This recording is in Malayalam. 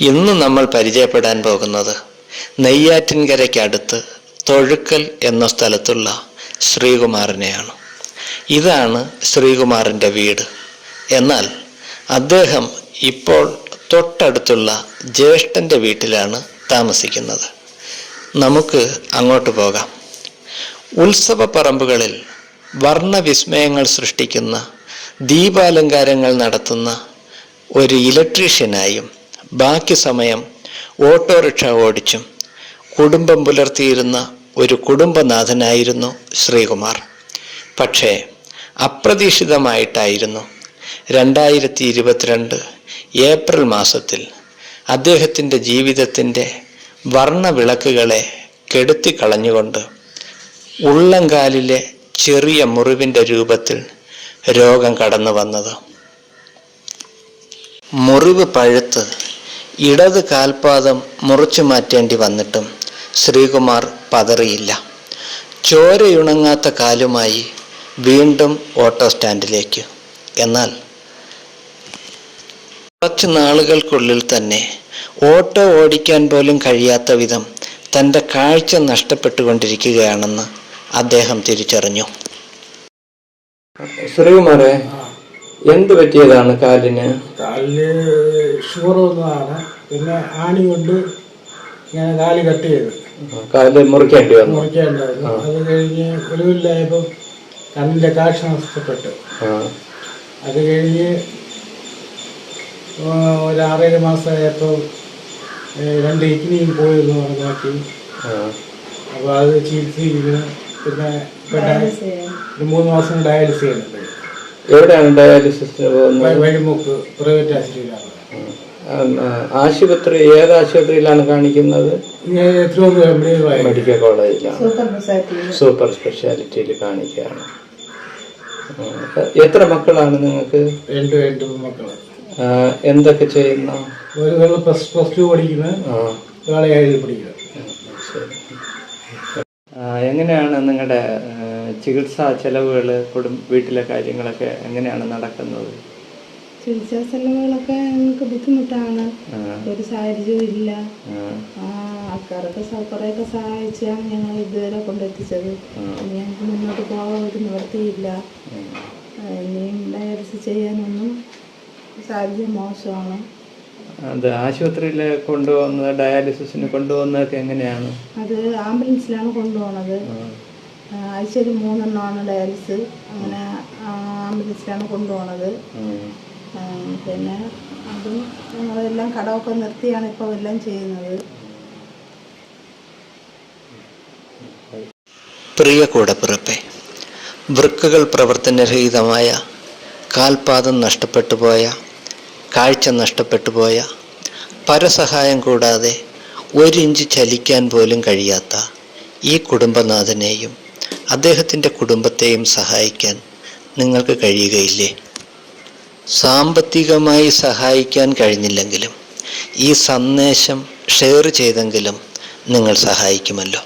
ഇന്ന് നമ്മൾ പരിചയപ്പെടാൻ പോകുന്നത് നെയ്യാറ്റിൻകരയ്ക്കടുത്ത് തൊഴുക്കൽ എന്ന സ്ഥലത്തുള്ള ശ്രീകുമാറിനെയാണ്. ഇതാണ് ശ്രീകുമാറിന്റെ വീട്. എന്നാൽ അദ്ദേഹം ഇപ്പോൾ തൊട്ടടുത്തുള്ള ജ്യേഷ്ഠന്റെ വീട്ടിലാണ് താമസിക്കുന്നത്. നമുക്ക് അങ്ങോട്ട് പോകാം. ഉത്സവ പറമ്പുകളിൽ വർണവിസ്മയങ്ങൾ സൃഷ്ടിക്കുന്ന ദീപാലങ്കാരങ്ങൾ നടത്തുന്ന ഒരു ഇലക്ട്രീഷ്യനായും ബാക്കി സമയം ഓട്ടോറിക്ഷ ഓടിച്ചും കുടുംബം പുലർത്തിയിരുന്ന ഒരു കുടുംബനാഥനായിരുന്നു ശ്രീകുമാർ. പക്ഷേ അപ്രതീക്ഷിതമായിട്ടായിരുന്നു. രണ്ടായിരത്തി ഇരുപത്തിരണ്ട് ഏപ്രിൽ മാസത്തിൽ അദ്ദേഹത്തിന്റെ ജീവിതത്തിന്റെ വർണവിളക്കുകളെ കെടുത്തിക്കളഞ്ഞുകൊണ്ട് ഉള്ളംകാലിലെ ചെറിയ മുറിവിന്റെ രൂപത്തിൽ രോഗം കടന്നു വന്നത് മുറിവ് പഴുത്ത് ഇടത് കാൽപാദം മുറിച്ചു മാറ്റേണ്ടി വന്നിട്ടും ശ്രീകുമാർ പതറിയില്ല. ചോരയുണങ്ങാത്ത കാലുമായി വീണ്ടും ഓട്ടോ സ്റ്റാൻഡിലേക്ക്. എന്നാൽ കുറച്ച് നാളുകൾക്കുള്ളിൽ തന്നെ ഓട്ടോ ഓടിക്കാൻ പോലും കഴിയാത്ത വിധം തന്റെ കാഴ്ച നഷ്ടപ്പെട്ടുകൊണ്ടിരിക്കുകയാണെന്ന് അദ്ദേഹം തിരിച്ചറിഞ്ഞു. ശ്രീകുമാറെ എന്ത് പറ്റിയതാണ് കാലിന്? ഷുഗർ വന്നതാണ് പിന്നെ ആണി കൊണ്ട് ഇങ്ങനെ കാൽ കട്ട് ചെയ്ത്. കാൽ മുറിക്കേണ്ടി വന്നു. മുറിക്കേണ്ടായിരുന്നു. അത് കഴിഞ്ഞ് ഒളിവില്ലായപ്പോൾ കണ്ണിന്റെ കാഴ്ച നഷ്ടപ്പെട്ടു. അത് കഴിഞ്ഞ് ഒരു ആറേഴ് മാസമായപ്പോൾ രണ്ട് കിഡ്നിയും പറഞ്ഞ് നോക്കി അപ്പോൾ അത് ചികിത്സിക്കുന്നു പിന്നെ ഒരു മൂന്ന് മാസം ഡയാലിസ് ചെയ്യുന്നുണ്ട്. എവിടെയാണ് ഡയാലിസിസ് വഴിമുക്ക് പ്രൈവറ്റ് ആശുപത്രിയിലാണ്. ആശുപത്രി ഏത് ആശുപത്രിയിലാണ് കാണിക്കുന്നത്? Medical college. മെഡിക്കൽ കോളേജിലാണ്. സൂപ്പർ സ്പെഷ്യാലിറ്റിയിൽ കാണിക്കുകയാണ്. എത്ര മക്കളാണ് നിങ്ങൾക്ക്? രണ്ട് രണ്ട് മക്കൾ എന്തൊക്കെ ചെയ്യുന്ന? ഒരു girl പ്ലസ് പ്ലസ് ടു പഠിക്കുന്നത് ഒരാളെ ഏഴിൽ പഠിക്കുന്നത് എങ്ങനെയാണ് നിങ്ങളുടെ ചികിത്സാ ചെലവുകൾ കുടുംബ വീട്ടിലെ കാര്യങ്ങളൊക്കെ എങ്ങനെയാണ് നടക്കുന്നത്? ചികിത്സാ ചെലവുകളൊക്കെ ഞങ്ങൾക്ക് ബുദ്ധിമുട്ടാണ്. ഒരു സാഹചര്യവും ഇല്ല. ആൾക്കാരൊക്കെ കുറേയൊക്കെ സഹായിച്ചാണ് ഞങ്ങൾ ഇതുവരെ കൊണ്ടെത്തിച്ചത്. ഞങ്ങൾക്ക് മുന്നോട്ട് പോകാൻ ഒരു നിവൃത്തിയില്ല. ഇനിയും ഡയാലിസിസ് ചെയ്യാനൊന്നും സാഹചര്യം മോശമാണ്. അത് ആശുപത്രിയിൽ കൊണ്ടുപോകുന്നത് ഡയാലിസിസിന് കൊണ്ടുപോകുന്നതൊക്കെ എങ്ങനെയാണ്? അത് ആംബുലൻസിലാണ് കൊണ്ടുപോകുന്നത് ആഴ്ചയിൽ മൂന്നെണ്ണമാണ് ഡയാലിസിസ് അങ്ങനെ ആംബുലൻസിലാണ് കൊണ്ടുപോകുന്നത് പിന്നെ അതും ഞങ്ങളെല്ലാം കടമൊക്കെ നിർത്തിയാണ് ഇപ്പോൾ എല്ലാം ചെയ്യുന്നത്. പ്രിയ കൂടപ്പിറപ്പേ വൃക്കകൾ പ്രവർത്തനരഹിതമായ കാൽപാദം നഷ്ടപ്പെട്ടു പോയ കാഴ്ച നഷ്ടപ്പെട്ടു പോയ പരസഹായം കൂടാതെ ഒരിഞ്ച് ചലിക്കാൻ പോലും കഴിയാത്ത ഈ കുടുംബനാഥനെയും അദ്ദേഹത്തിന്റെ കുടുംബത്തെയും സഹായിക്കാൻ നിങ്ങൾക്ക് കഴിയുകയില്ലേ? സാമ്പത്തികമായി സഹായിക്കാൻ കഴിഞ്ഞില്ലെങ്കിലും ഈ സന്ദേശം ഷെയർ ചെയ്തെങ്കിലും നിങ്ങൾ സഹായിക്കുമല്ലോ.